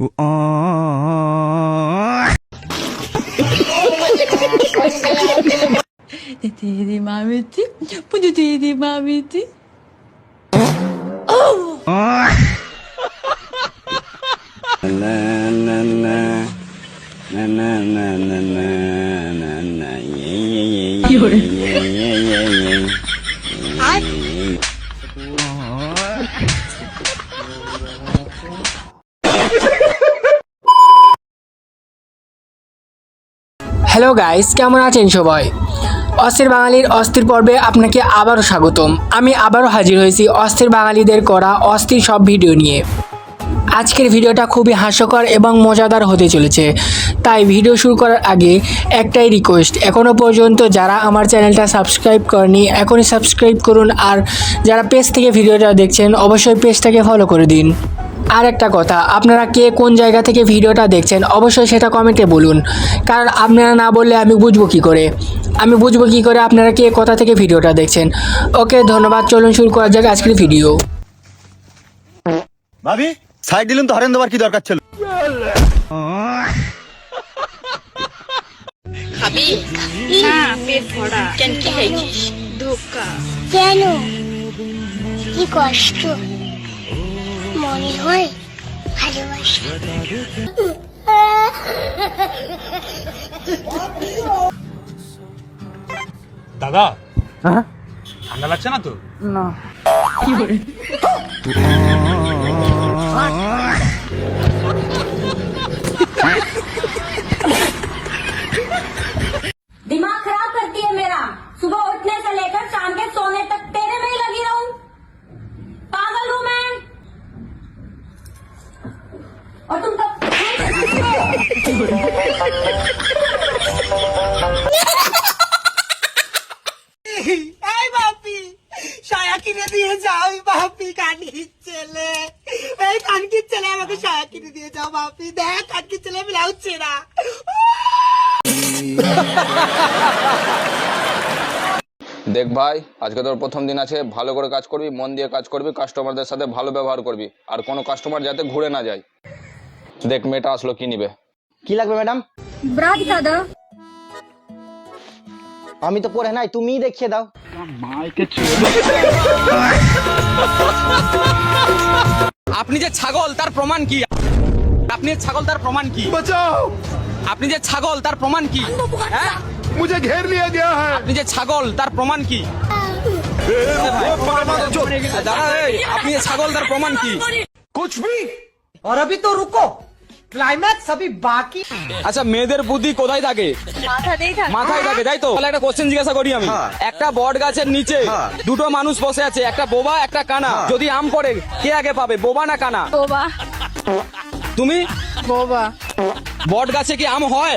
Uh, oh. Dedi Mehmet'i. Bu. Oh. Hello guys, কেমন আছেন সবাই? অস্থির বাঙালির অস্থির পর্বে আপনাকে আবারও স্বাগতম। আমি আবারও হাজির হয়েছি অস্থির বাঙালিদের করা অস্থির সব ভিডিও নিয়ে। আজকের ভিডিওটা খুবই হাস্যকর এবং মজাদার হতে চলেছে। তাই ভিডিও শুরু করার আগে একটাই রিকোয়েস্ট এখনও পর্যন্ত যারা আমার চ্যানেলটা সাবস্ক্রাইব করেনি, এখনই সাবস্ক্রাইব করুন। আর যারা পেজ থেকে ভিডিওটা দেখছেন, অবশ্যই পেজটাকে ফলো করে দিন। আর একটা কথা আপনারা কে কোন জায়গা থেকে ভিডিওটা দেখছেন অবশ্যই সেটা কমেন্টে বলুন। কারণ আপনারা না বললে আমি বুঝব কী করে। আমি বুঝব কী করে আপনারা কে কোথা থেকে ভিডিওটা দেখছেন। ওকে ধন্যবাদ। চলুন শুরু করা যাক আজকের ভিডিও। ভাবি সাইড দিলুন তো হরেন দেবার কি দরকার ছিল? খাবি না পেট ভরা। কেন কি খাইছিস ধোকা। কেন? কি কষ্ট? মনে হয় দাদা হ্যাঁ? ঠান্ডা লাগছে না তো? না। और तुम कब এই বাপি সায়া কিনে দিয়ে যাও এই বাপি কানকির ছেলে এই কানকির ছেলে আমাকে সায়া কিনে দিয়ে যাও বাপি দেখ কানকির ছেলে ব্লাউজ ছেঁড়া দেখ ভাই আজকে তোর প্রথম দিন আছে ভালো করে কাজ করবি মন দিয়ে কাজ করবি কাস্টমারদের সাথে ভালো ব্যবহার করবি আর কোনো কাস্টমার যাতে ঘুরে না যায় দেখ মেয়েটা আসলো কি নিবে কি লাগবে ম্যাডাম ब्रा दिखा दो আমি তো পরে নাই তুমিই দেখিয়ে দাও আপনি যে ছাগল তার প্রমাণ কি আপনি যে ছাগল তার প্রমাণ কি বাঁচাও আপনি যে ছাগল তার প্রমাণ কি হ্যাঁ মুঝে ঘের লিয়া গয়া হ্যায় আপনি যে ছাগল তার প্রমাণ কি দাদা এই, আপনি যে ছাগল তার প্রমাণ কি কুছ ভি और अभी तो रुको ক্লাইম্যাক্স সবই বাকি আচ্ছা মেয়েদের বুদ্ধি কোথায় থাকে? মাথায় থাকে তাই তো? তাহলে একটা কোশ্চেন জিজ্ঞাসা করি আমি। হ্যাঁ। একটা বট গাছের নিচে হ্যাঁ। দুটো মানুষ বসে আছে একটা বোবা একটা কানা। হ্যাঁ। যদি আম পড়ে কে আগে পাবে বোবা না কানা? বোবা। তুমি? বোবা। বট গাছে কি আম হয়।